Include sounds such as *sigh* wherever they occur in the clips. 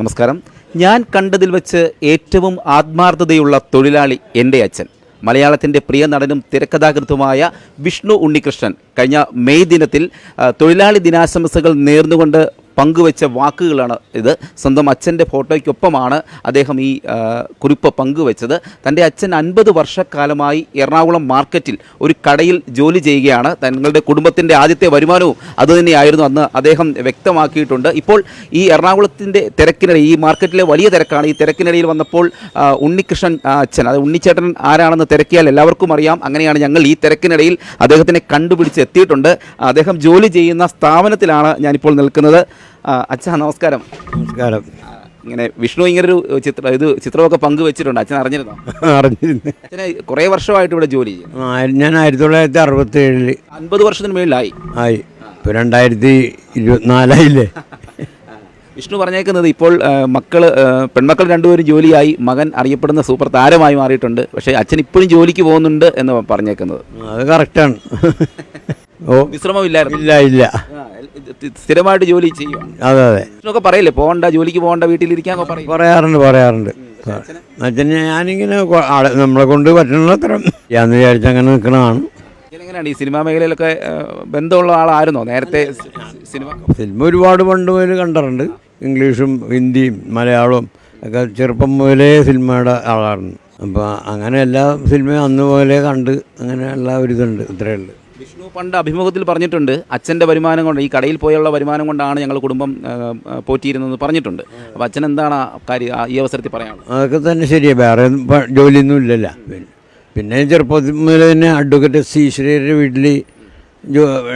നമസ്കാരം. ഞാൻ കണ്ടതിൽ വെച്ച് ഏറ്റവും ആത്മാർത്ഥതയുള്ള തൊഴിലാളി എന്റെ അച്ഛൻ. മലയാളത്തിന്റെ പ്രിയ നടനും തിരക്കഥാകൃത്തുമായ വിഷ്ണു ഉണ്ണികൃഷ്ണൻ കഴിഞ്ഞ മെയ് ദിനത്തിൽ തൊഴിലാളി ദിനാശംസകൾ നേർന്നുകൊണ്ട് പങ്കുവെച്ച വാക്കുകളാണ് ഇത്. സ്വന്തം അച്ഛന്റെ ഫോട്ടോയ്ക്കൊപ്പമാണ് അദ്ദേഹം ഈ കുറിപ്പ് പങ്കുവെച്ചത്. തന്റെ അച്ഛൻ അൻപത് വർഷക്കാലമായി എറണാകുളം മാർക്കറ്റിൽ ഒരു കടയിൽ ജോലി ചെയ്യുകയാണ്. തങ്ങളുടെ കുടുംബത്തിന്റെ ആദ്യത്തെ വരുമാനവും അതുതന്നെയായിരുന്നു അന്ന് അദ്ദേഹം വ്യക്തമാക്കിയിട്ടുണ്ട്. ഇപ്പോൾ ഈ എറണാകുളത്തിന്റെ തിരക്കിനിടയിൽ ഈ മാർക്കറ്റിലെ വലിയ തിരക്കാണ്. ഈ തിരക്കിനിടയിൽ വന്നപ്പോൾ ഉണ്ണികൃഷ്ണൻ അച്ഛൻ അത് ഉണ്ണിച്ചേട്ടൻ ആരാണെന്ന് തിരക്കിയാൽ എല്ലാവർക്കും അറിയാം. അങ്ങനെയാണ് ഞങ്ങൾ ഈ തിരക്കിനിടയിൽ അദ്ദേഹത്തിനെ കണ്ടുപിടിച്ച് എത്തിയിട്ടുണ്ട്. അദ്ദേഹം ജോലി ചെയ്യുന്ന സ്ഥാപനത്തിലാണ് ഞാനിപ്പോൾ നിൽക്കുന്നത്. അച്ഛാ നമസ്കാരം. നമസ്കാരം. ഇങ്ങനെ വിഷ്ണു ഇങ്ങനെ ഒരു ചിത്രം ഇത് ചിത്രമൊക്കെ പങ്കുവെച്ചിട്ടുണ്ട്. അച്ഛൻ അറിഞ്ഞിരുന്നോ? *laughs* അറിഞ്ഞിരുന്നു. അച്ഛനെ കുറേ വർഷമായിട്ട് ഇവിടെ ജോലി ചെയ്യുന്നു ഞാൻ ആയിരത്തി തൊള്ളായിരത്തി അറുപത്തി ഏഴിൽ അൻപത് വർഷത്തിന് മേളിലായി. ആയി. ഇപ്പോൾ രണ്ടായിരത്തി ഇരുപത്തിനാലായില്ലേ? *laughs* വിഷ്ണു പറഞ്ഞേക്കുന്നത് ഇപ്പോൾ മക്കൾ പെൺമക്കൾ രണ്ടുപേരും ജോലിയായി. മകൻ അറിയപ്പെടുന്ന സൂപ്പർ താരമായി മാറിയിട്ടുണ്ട്. പക്ഷേ അച്ഛൻ ഇപ്പോഴും ജോലിക്ക് പോകുന്നുണ്ട് എന്ന് പറഞ്ഞേക്കുന്നത്. അത് കറക്റ്റാണ് *laughs* ഓ. വിശ്രമമില്ലായിരുന്നു. ഇല്ല ഇല്ല. സ്ഥിരമായിട്ട് ജോലി ചെയ്യും അതെ അതെ. ഒക്കെ പറയില്ലേ? പോകണ്ട ജോലിക്ക് പോകണ്ട വീട്ടിലിരിക്കാൻ പറയും പറയാറുണ്ട് പറയാറുണ്ട്. അച്ഛന്? ഞാനിങ്ങനെ നമ്മളെ കൊണ്ട് പറ്റുന്നത്ര ഞാൻ വിചാരിച്ച അങ്ങനെ നിൽക്കണതാണ് എങ്ങനെയാണ് ഈ സിനിമാ മേഖലയിലൊക്കെ ബന്ധമുള്ള ആളായിരുന്നോ? നേരത്തെ സിനിമ സിനിമ ഒരുപാട് പണ്ട് മുതൽ കണ്ടിട്ടുണ്ട്. ഇംഗ്ലീഷും ഹിന്ദിയും മലയാളവും ഒക്കെ ചെറുപ്പം മുതലേ സിനിമയുടെ ആളായിരുന്നു. അപ്പോൾ അങ്ങനെ എല്ലാ സിനിമയും അന്ന് പോലെ കണ്ട് അങ്ങനെ എല്ലാ ഒരു ഇതുണ്ട് ഇത്രയേ ഉള്ളൂ. വിഷ്ണു പണ്ട് അഭിമുഖത്തിൽ പറഞ്ഞിട്ടുണ്ട് അച്ഛന്റെ വരുമാനം കൊണ്ട് ഈ കടയിൽ പോയുള്ള വരുമാനം കൊണ്ടാണ് ഞങ്ങൾ കുടുംബം പോറ്റിയിരുന്നതെന്ന് പറഞ്ഞിട്ടുണ്ട്. അപ്പോൾ അച്ഛൻ എന്താണ് കാര്യം ഈ അവസരത്തിൽ പറയാനുള്ളത്? അതൊക്കെ തന്നെ ശരിയാണ് വേറെ ജോലിയൊന്നും ഇല്ലല്ലോ. പിന്നെ ചെറുപ്പത്തിൽ മുതൽ തന്നെ അഡ്വക്കേറ്റ് സി ശ്രീയുടെ വീട്ടിൽ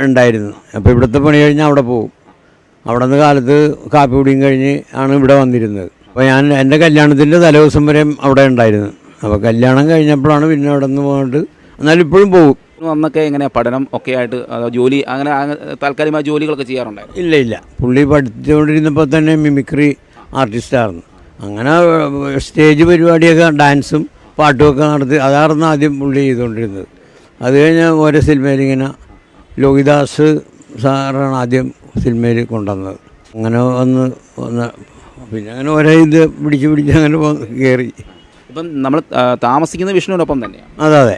ഉണ്ടായിരുന്നു. അപ്പോൾ ഇവിടുത്തെ പണി കഴിഞ്ഞാൽ അവിടെ പോകും. അവിടെ നിന്ന് കാലത്ത് കാപ്പി കുടിയും കഴിഞ്ഞ് ആണ് ഇവിടെ വന്നിരുന്നത്. അപ്പോൾ ഞാൻ എന്റെ കല്യാണത്തിന്റെ തലേദിവസം വരെ അവിടെ ഉണ്ടായിരുന്നു. അപ്പോൾ കല്യാണം കഴിഞ്ഞപ്പോഴാണ് പിന്നെ അവിടെ നിന്ന് പോയിട്ട് എന്നാലും ഇപ്പോഴും പോകും. അന്നൊക്കെ എങ്ങനെ പഠനം ഒക്കെ ആയിട്ട് ജോലി അങ്ങനെ അങ്ങ- താൽക്കാലികമായ ജോലികളൊക്കെ ചെയ്യാറുണ്ടായിരുന്നു? ഇല്ല ഇല്ല. പുള്ളി പഠിച്ചുകൊണ്ടിരുന്നപ്പോൾ തന്നെ മിമിക്രി ആർട്ടിസ്റ്റായിരുന്നു അങ്ങനെ സ്റ്റേജ് പരിപാടിയൊക്കെ ഡാൻസും പാട്ടുമൊക്കെ നടത്തി അതായിരുന്നു ആദ്യം പുള്ളി ചെയ്തുകൊണ്ടിരുന്നത്. അത് കഴിഞ്ഞ് ഓരോ സിനിമയിൽ ഇങ്ങനെ ലോഹിദാസ് സാറാണ് ആദ്യം സിനിമയിൽ കൊണ്ടുവന്നത്. അങ്ങനെ വന്ന് വന്ന് പിന്നെ അങ്ങനെ ഓരോ ഇത് പിടിച്ച് പിടിച്ച് അങ്ങനെ കയറി. ഇപ്പം നമ്മൾ താമസിക്കുന്ന വിഷ്ണുവിനൊപ്പം തന്നെയാണ് അതെ അതെ.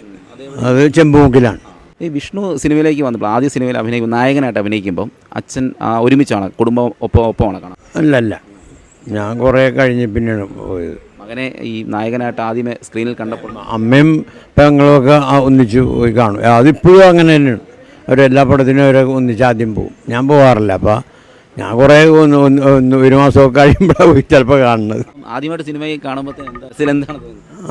അത് ചെമ്പുമുക്കിലാണ്. ഈ വിഷ്ണു സിനിമയിലേക്ക് വന്നപ്പോൾ ആദ്യ സിനിമയിൽ അഭിനയിക്കും നായകനായിട്ട് അഭിനയിക്കുമ്പോൾ അച്ഛൻ ഒരുമിച്ചാണ് കുടുംബം ഒപ്പം ഒപ്പമാണ് കാണാം അല്ല അല്ല ഞാൻ കുറേ കഴിഞ്ഞ് പിന്നെയാണ് പോയത്. മകനെ ഈ നായകനായിട്ട് ആദ്യമേ സ്ക്രീനിൽ കണ്ടപ്പോൾ അമ്മയും പെങ്ങളും ഒക്കെ ഒന്നിച്ച് പോയി കാണും. അതിപ്പോഴും അങ്ങനെ തന്നെയാണ്. അവരെല്ലാ പടത്തിനും അവരൊക്കെ ഒന്നിച്ച് ആദ്യം പോകും ഞാൻ പോകാറില്ല അപ്പോൾ ഞാൻ കുറേ ഒരു മാസമൊക്കെ കഴിയുമ്പോഴാണ് പോയി ചിലപ്പോൾ കാണുന്നത്. ആദ്യമായിട്ട് സിനിമയിൽ കാണുമ്പോൾ എന്താണ്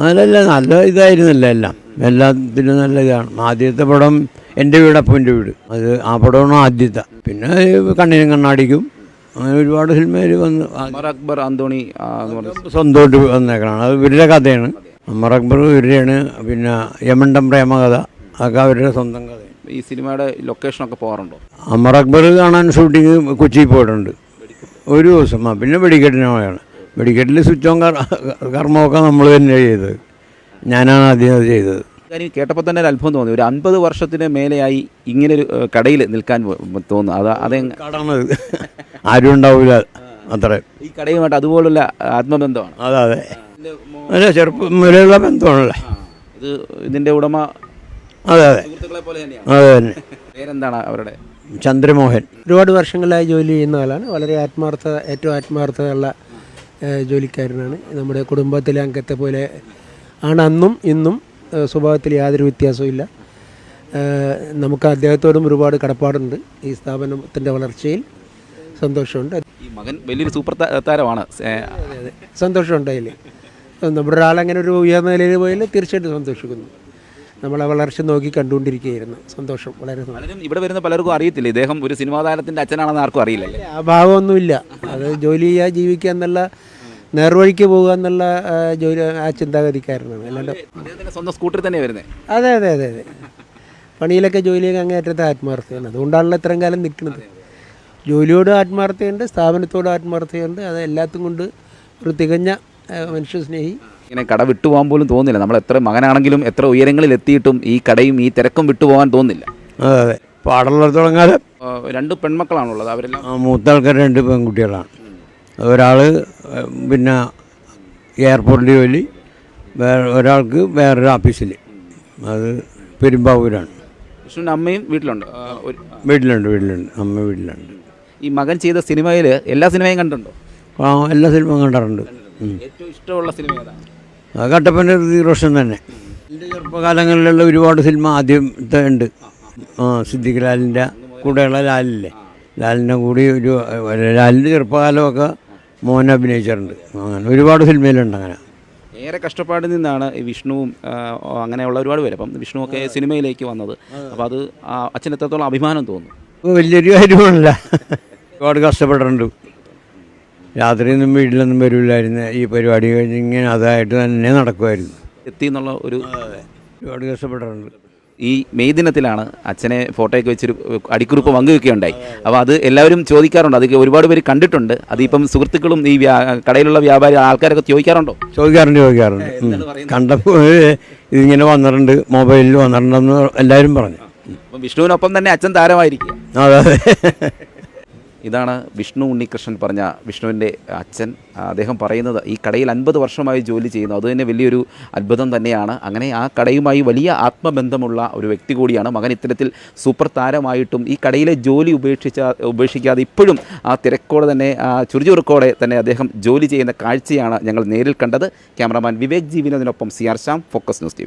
അതല്ല നല്ല ഇതായിരുന്നല്ലോ എല്ലാം. എല്ലാത്തിനും നല്ല ഇതാണ്. ആദ്യത്തെ പടം എന്റെ വീട് അപ്പന്റെ വീട്. അത് ആ പടമാണ് ആദ്യത്തെ. പിന്നെ കണ്ണിനും കണ്ണാടിക്കും. അങ്ങനെ ഒരുപാട് സിനിമയിൽ വന്ന് അക്ബർ അന്തോണി സ്വന്തമായിട്ട് വന്നേക്കണം അത് ഇവരുടെ കഥയാണ്. അമർ അക്ബർ ഇവരുടെയാണ്. പിന്നെ യമണ്ടം പ്രേമകഥ അതൊക്കെ അവരുടെ സ്വന്തം കഥ. ഈ സിനിമയുടെ ലൊക്കേഷനൊക്കെ പോകാറുണ്ടോ? അമർ അക്ബർ കാണാൻ ഷൂട്ടിങ് കൊച്ചിയിൽ പോയിട്ടുണ്ട്. ഒരു ദിവസം. ആ പിന്നെ വെടിക്കെട്ടിന് പോയാണ്. വെടിക്കെട്ടിൽ സ്വിച്ച് ഓൺ കർ കർമ്മമൊക്കെ നമ്മൾ തന്നെ ചെയ്തത്. ഞാനാണ് ആദ്യം അത് ചെയ്തത്. കാര്യം കേട്ടപ്പോൾ തന്നെ ഒരു അത്ഭുതം തോന്നി. ഒരു അൻപത് വർഷത്തിന് മേലെയായി ഇങ്ങനെ ഒരു കടയിൽ നിൽക്കാൻ തോന്നുന്നു. അത് അത് കടന്നത് ആരും ഉണ്ടാവില്ല. അത്ര. ഈ കടയുമായിട്ട് അതുപോലുള്ള ആത്മബന്ധമാണ്. അതെ അതെ. ചെറുപ്പം മുതലുള്ള ബന്ധമാണല്ലേ. ഇത് ഇതിന്റെ ഉടമ അതെ അതെ. സുഹൃത്തുക്കളെ പോലെ തന്നെയാണ്? അതെ തന്നെ പേരെന്താണ് അവരുടെ? ചന്ദ്രമോഹൻ. ഒരുപാട് വർഷങ്ങളായി ജോലി ചെയ്യുന്ന ആളാണ്. വളരെ ആത്മാർത്ഥ ഏറ്റവും ആത്മാർത്ഥതയുള്ള ഏഹ്, ജോലിക്കാരനാണ്. നമ്മുടെ കുടുംബത്തിലെ അംഗത്തെ പോലെ ആണ് അന്നും ഇന്നും ഏഹ്, സ്വഭാവത്തിൽ യാതൊരു വ്യത്യാസവും ഇല്ല. ഏഹ്, നമുക്ക് അദ്ദേഹത്തോടും ഒരുപാട് കടപ്പാടുണ്ട്. ഈ സ്ഥാപനത്തിന്റെ വളർച്ചയിൽ സന്തോഷമുണ്ട്. ഈ മകൻ വലിയൊരു സൂപ്പർ താ- താരമാണ്. ഏ, അതെ അതെ സന്തോഷമുണ്ട് അതിൽ നമ്മുടെ ഒരാളങ്ങനെ ഒരു ഉയർന്ന നിലയിൽ പോയാൽ തീർച്ചയായിട്ടും സന്തോഷിക്കുന്നു. നമ്മളെ വളർച്ച നോക്കി കണ്ടുകൊണ്ടിരിക്കുകയായിരുന്നു. സന്തോഷം വളരെ സന്തോഷം. ഇവിടെ വരുന്ന പലർക്കും അറിയത്തില്ല ഇദ്ദേഹം ഒരു സിനിമാ താരത്തിന്റെ അച്ഛനാണെന്ന് ആർക്കും അറിയില്ല ആ ഭാവമൊന്നുമില്ല അത് ജോലി ചെയ്യുക ജീവിക്കുക എന്നുള്ള നേർവഴിക്ക് പോകുക എന്നുള്ള ജോലി ആ ചിന്താഗതിക്കാരനാണ്. അല്ലാണ്ട് സ്വന്തം സ്കൂട്ടറിൽ തന്നെ വരുന്നത് അതെ അതെ അതെ അതെ. പണിയിലൊക്കെ ജോലിയൊക്കെ അങ്ങേറ്റത്തെ ആത്മാർത്ഥതയാണ്. അതുകൊണ്ടാണല്ലോ ഇത്രയും കാലം നിൽക്കുന്നത്. ജോലിയോട് ആത്മാർത്ഥതയുണ്ട് സ്ഥാപനത്തോട് ആത്മാർത്ഥതയുണ്ട്. അത് എല്ലാത്തും കൊണ്ട് ഒരു തികഞ്ഞ മനുഷ്യ മനുഷ്യസ്നേഹി ഇങ്ങനെ കട വിട്ടുപോകാൻ പോലും തോന്നില്ല നമ്മൾ എത്ര മകനാണെങ്കിലും എത്ര ഉയരങ്ങളിൽ എത്തിയിട്ടും ഈ കടയും ഈ തിരക്കും വിട്ടുപോകാൻ തോന്നില്ല അതെ. അതെ പാടുള്ളിടത്തോളം കാലം രണ്ട് പെൺമക്കളാണുള്ളത്. അവരെല്ലാം മൂത്ത ആൾക്കാർ രണ്ട് പെൺകുട്ടികളാണ്. ഒരാൾ പിന്നെ എയർപോർട്ടിൽ ജോലി വേറെ ഒരാൾക്ക് വേറൊരു ഓഫീസിൽ അത് പെരുമ്പാവൂരാണ്. വിഷ്ണുവിന്റെ അമ്മയും വീട്ടിലുണ്ട്. ഒരു വീട്ടിലുണ്ട് വീട്ടിലുണ്ട്. അമ്മ വീട്ടിലുണ്ട്. ഈ മകൻ ചെയ്ത സിനിമയിൽ എല്ലാ സിനിമയും കണ്ടിട്ടുണ്ടോ? ആ എല്ലാ സിനിമയും കണ്ടിട്ടുണ്ട്. ഉം. ഏറ്റവും ഇഷ്ടമുള്ള സിനിമ ഏതാണ് കട്ടപ്പന്റെ ഋതിക് റോഷൻ തന്നെ. എന്റെ ചെറുപ്പകാലങ്ങളിലുള്ള ഒരുപാട് സിനിമ ആദ്യത്തെ ഉണ്ട്. ആ സിദ്ദിഖ് ലാലിന്റെ കൂടെയുള്ള ലാലില്ലേ? ലാലിന്റെ കൂടി ഒരു ലാലിന്റെ ചെറുപ്പകാലമൊക്കെ മോൻ അഭിനയിച്ചിട്ടുണ്ട്. അങ്ങനെ ഒരുപാട് സിനിമയിലുണ്ട് അങ്ങനെ. ഏറെ കഷ്ടപ്പാടിൽ നിന്നാണ് ഈ വിഷ്ണുവും അങ്ങനെയുള്ള ഒരുപാട് പേര്. അപ്പം വിഷ്ണുവൊക്കെ സിനിമയിലേക്ക് വന്നത്. അപ്പോൾ അത് അച്ഛനെത്രത്തോളം അഭിമാനം തോന്നുന്നു? വലിയൊരു കാര്യമല്ല ഒരുപാട് കഷ്ടപ്പെട്ടിട്ടുണ്ട്. രാത്രിയൊന്നും വീട്ടിലൊന്നും വരില്ലായിരുന്നു. ഈ പരിപാടി കഴിഞ്ഞ് ഇങ്ങനെ അതായിട്ട് തന്നെ നടക്കുമായിരുന്നു എത്തി എന്നുള്ള ഒരു ഒരുപാട് കഷ്ടപ്പെട്ടിട്ടുണ്ട്. ഈ മെയ് ദിനത്തിലാണ് അച്ഛനെ ഫോട്ടോയൊക്കെ വെച്ചൊരു അടിക്കുറിപ്പ് പങ്കുവെക്കുകയുണ്ടായി. അപ്പോൾ അത് എല്ലാവരും ചോദിക്കാറുണ്ട്. അത് ഒരുപാട് പേര് കണ്ടിട്ടുണ്ട്. അതിപ്പം സുഹൃത്തുക്കളും ഈ കടയിലുള്ള വ്യാപാരി ആൾക്കാരൊക്കെ ചോദിക്കാറുണ്ടോ? ചോദിക്കാറുണ്ട് ചോദിക്കാറുണ്ട്. കണ്ടപ്പോൾ ഇതിങ്ങനെ വന്നിട്ടുണ്ട്. മൊബൈലിൽ വന്നിട്ടുണ്ടെന്ന് എല്ലാവരും പറഞ്ഞു. അപ്പം വിഷ്ണുവിനൊപ്പം തന്നെ അച്ഛൻ താരമായിരിക്കും അതെ അതെ. ഇതാണ് വിഷ്ണു ഉണ്ണികൃഷ്ണൻ പറഞ്ഞ വിഷ്ണുവിന്റെ അച്ഛൻ. അദ്ദേഹം പറയുന്നത് ഈ കടയിൽ അൻപത് വർഷമായി ജോലി ചെയ്യുന്നു. അത് തന്നെ വലിയൊരു അത്ഭുതം തന്നെയാണ്. അങ്ങനെ ആ കടയുമായി വലിയ ആത്മബന്ധമുള്ള ഒരു വ്യക്തി കൂടിയാണ് മകൻ. ഇത്തരത്തിൽ സൂപ്പർ താരമായിട്ടും ഈ കടയിലെ ജോലി ഉപേക്ഷിച്ച ഉപേക്ഷിക്കാതെ ഇപ്പോഴും ആ തിരക്കോടെ തന്നെ ചുറുചുറുക്കോടെ തന്നെ അദ്ദേഹം ജോലി ചെയ്യുന്ന കാഴ്ചയാണ് ഞങ്ങൾ നേരിൽ കണ്ടത്. Cameraman Vivek ജീവിനോദിനൊപ്പം C R Shyam focus news T